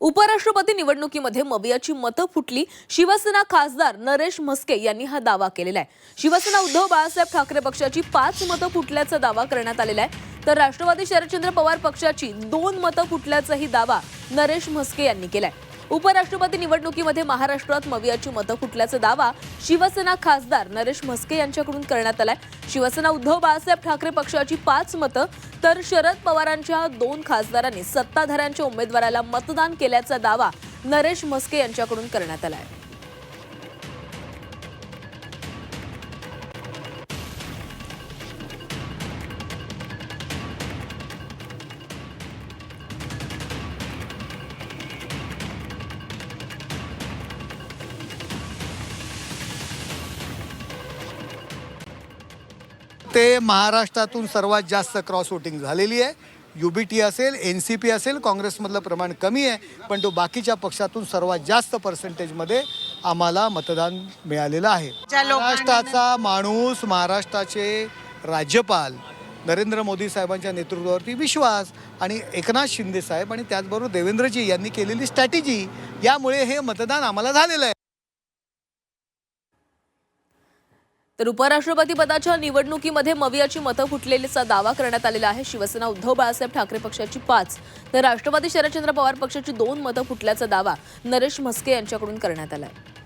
उपराष्ट्रपती निवडणुकीमध्ये मवियाची मतं फुटली. शिवसेना खासदार नरेश म्हस्के यांनी हा दावा केलेला आहे. शिवसेना उद्धव बाळासाहेब ठाकरे पक्षाची पाच मतं फुटल्याचा दावा करण्यात आलेला आहे. तर राष्ट्रवादी शरदचंद्र पवार पक्षाची दोन मतं फुटल्याचाही दावा नरेश म्हस्के यांनी केलाय. उपराष्ट्रपती निवडणुकीमध्ये महाराष्ट्रात मवियाची मतं फुटल्याचा दावा शिवसेना खासदार नरेश म्हस्के यांच्याकडून करण्यात आलाय. शिवसेना उद्धव बाळासाहेब ठाकरे पक्षाची पाच मतं तर शरद पवारांच्या दोन खासदारांनी सत्ताधाऱ्यांच्या उमेदवाराला मतदान केल्याचा दावा नरेश म्हस्के यांच्याकडून करण्यात आलाय. ते महाराष्ट्रातून सर्वात जास्त क्रॉस वोटिंग झालेली आहे. युबीटी असेल एन सी पी असेल काँग्रेसमधलं प्रमाण कमी आहे पण तो बाकीच्या पक्षातून सर्वात जास्त पर्सेंटेजमध्ये आम्हाला मतदान मिळालेलं आहे. महाराष्ट्राचा माणूस महाराष्ट्राचे राज्यपाल नरेंद्र मोदी साहेबांच्या नेतृत्वावरती विश्वास आणि एकनाथ शिंदे साहेब आणि त्याचबरोबर देवेंद्रजी यांनी केलेली स्ट्रॅटेजी यामुळे हे मतदान आम्हाला झालेलं आहे. तर उपराष्ट्रपती पदाच्या निवडणुकीमध्ये मवियाची मतं फुटलेल्याचा दावा करण्यात आलेला आहे. शिवसेना उद्धव बाळासाहेब ठाकरे पक्षाची पाच तर राष्ट्रवादी शरदचंद्र पवार पक्षाची दोन मतं फुटल्याचा दावा नरेश म्हस्के यांच्याकडून करण्यात आला आहे